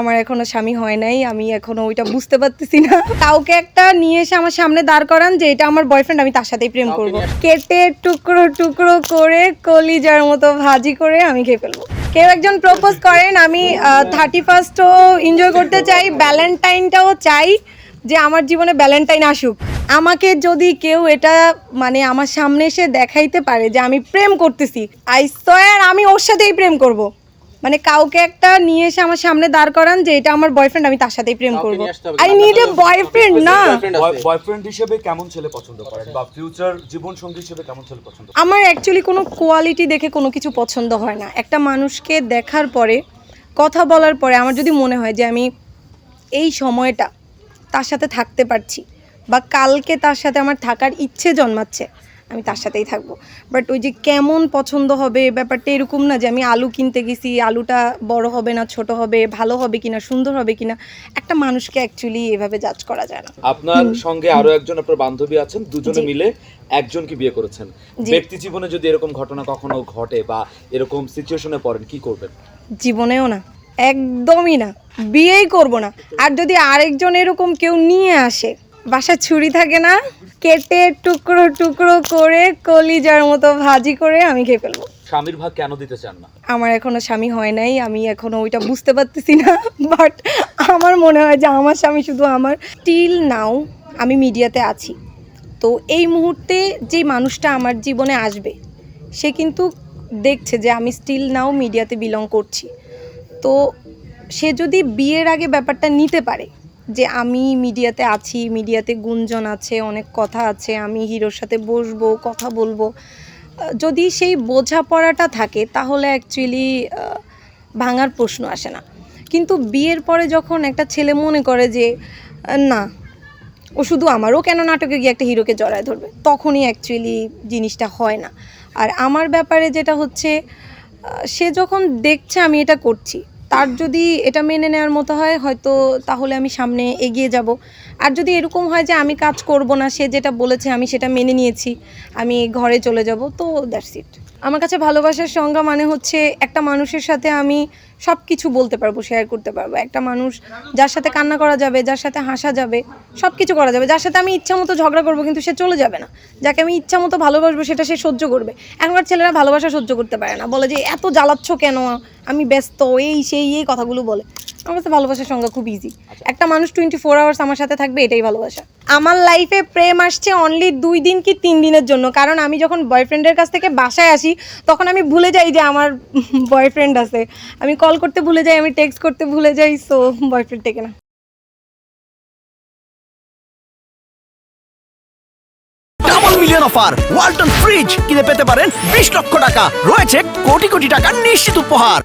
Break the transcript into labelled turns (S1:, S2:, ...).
S1: আমার এখনও স্বামী হয় নাই আমি এখনও ওইটা বুঝতে পারতেছি না। কাউকে একটা নিয়ে এসে আমার সামনে দাঁড় করান যে এটা আমার বয়ফ্রেন্ড আমি তার সাথেই প্রেম করব। কেটে টুকরো টুকরো করে কলিজার মতো ভাজি করে আমি খেয়ে ফেলব। কেউ একজন প্রপোজ করেন আমি থার্টি ফার্স্টও এনজয় করতে চাই ভ্যালেন্টাইনটাও চাই যে আমার জীবনে ভ্যালেন্টাইন আসুক। আমাকে যদি কেউ এটা মানে আমার সামনে এসে দেখাইতে পারে যে আমি প্রেম করতেছি আই সয়ার আমি ওর সাথেই প্রেম করব। মানে কাউকে একটা নিয়ে এসে আমার সামনে দাঁড় করান যে এটা আমার বয়ফ্রেন্ড আমি তার সাথেই প্রেম করব। আই নিড এ বয়ফ্রেন্ড না।
S2: বয়ফ্রেন্ড হিসেবে কেমন ছেলে পছন্দ করেন? বা ফিউচার জীবন সঙ্গী হিসেবে কেমন ছেলে পছন্দ করেন?
S1: আমার অ্যাকচুয়ালি কোনো কোয়ালিটি দেখে কোনো কিছু পছন্দ হয় না। একটা মানুষকে দেখার পরে কথা বলার পরে আমার যদি মনে হয় যে আমি এই সময়টা তার সাথে থাকতে পারছি বা কালকে তার সাথে আমার থাকার ইচ্ছে জন্মাচ্ছে আমি তার সাথেই থাকব। বাট ওই যে কেমন পছন্দ হবে ব্যাপারটা এরকম না যে আমি আলু কিনতে গেছি আলুটা বড় হবে না ছোট হবে ভালো হবে কিনা সুন্দর হবে কিনা একটা মানুষকে অ্যাকচুয়ালি এভাবে জাজ করা যায় না।
S2: আপনার সঙ্গে আরও একজন আপনার বান্ধবী আছেন দুজনে। মিলে একজনকে বিয়ে করেছেন। ব্যক্তি জীবনে যদি এরকম ঘটনা কখনো ঘটে বা এরকম সিচুয়েশনে পড়েন কি করবেন?
S1: জীবনেও না একদমই না বিয়েই করব না। আর যদি আরেকজন এরকম কেউ নিয়ে আসে বাসা ছুরি থাকে না কেটে টুকরো টুকরো করে কলিজার মতো ভাজি করে আমি খেয়ে ফেলব।
S2: স্বামীর ভাগ কেন দিতে চান না?
S1: আমার এখনও স্বামী হয় নাই আমি এখনও ওইটা বুঝতে পারতেছি না বাট আমার মনে হয় যে আমার স্বামী শুধু আমার। টিল নাও আমি মিডিয়াতে আছি। তো এই মুহূর্তে যে মানুষটা আমার জীবনে আসবে সে কিন্তু দেখছে যে আমি স্টিল নাও মিডিয়াতে বিলং করছি। তো সে যদি বিয়ের আগে ব্যাপারটা নিতে পারে যে আমি মিডিয়াতে আছি, মিডিয়াতে গুঞ্জন আছে, অনেক কথা আছে, আমি হিরোর সাথে বসবো, কথা বলব। যদি সেই বোঝাপড়াটা থাকে, তাহলে অ্যাকচুয়ালি ভাঙার প্রশ্ন আসে না। কিন্তু বিয়ের পরে যখন একটা ছেলে মনে করে যে না, ও শুধু আমারও কেন নাটকে গিয়ে একটা হিরোকে জড়ায় ধরবে? তখনই অ্যাকচুয়ালি জিনিসটা হয় না। আর আমার ব্যাপারে যেটা হচ্ছে সে যখন দেখছে আমি এটা করছি তার যদি এটা মেনে নেওয়ার মতো হয়, হয়তো তাহলে আমি সামনে এগিয়ে যাব। আর যদি এরকম হয় যে আমি কাজ করব না, সে যেটা বলেছে আমি সেটা মেনে নিয়েছি, আমি ঘরে চলে যাব, তো দ্যাটস ইট আমার কাছে ভালোবাসার সংজ্ঞা মানে হচ্ছে একটা মানুষের সাথে আমি সব কিছু বলতে পারব শেয়ার করতে পারব। একটা মানুষ যার সাথে কান্না করা যাবে, যার সাথে হাসা যাবে সব কিছু করা যাবে। যার সাথে আমি ইচ্ছা মতো ঝগড়া করব, কিন্তু সে চলে যাবে না। যাকে আমি ইচ্ছা মতো ভালোবাসবো, সেটা সে সহ্য করবে। এখনকার ছেলেরা ভালোবাসা সহ্য করতে পারে না। বলে যে, এত জ্বালাচ্ছ কেন? আমি ব্যস্ত। এই, সেই, এই কথাগুলো বলে। আমার তো ভালোবাসার সংজ্ঞা খুব ইজি একটা মানুষ টোয়েন্টি ফোর আওয়ার্স আমার সাথে থাকবে এটাই ভালোবাসা। আমার লাইফে প্রেম আসছে অনলি দুই দিন কি তিন দিনের জন্য। কারণ আমি যখন বয়ফ্রেন্ডের কাছ থেকে বাসায় আসি তখন আমি ভুলে যাই যে আমার বয়ফ্রেন্ড আছে। আমি কল করতে ভুলে যাই আমি টেক্সট করতে ভুলে যাই সো বয়ফ্রেন্ড থেকে না।
S3: মিলিয়ন অফার ওয়ালটন ফ্রিজ কিনে পেতে পারেন বিশ লক্ষ টাকা। রয়েছে কোটি কোটি টাকার নিশ্চিত উপহার।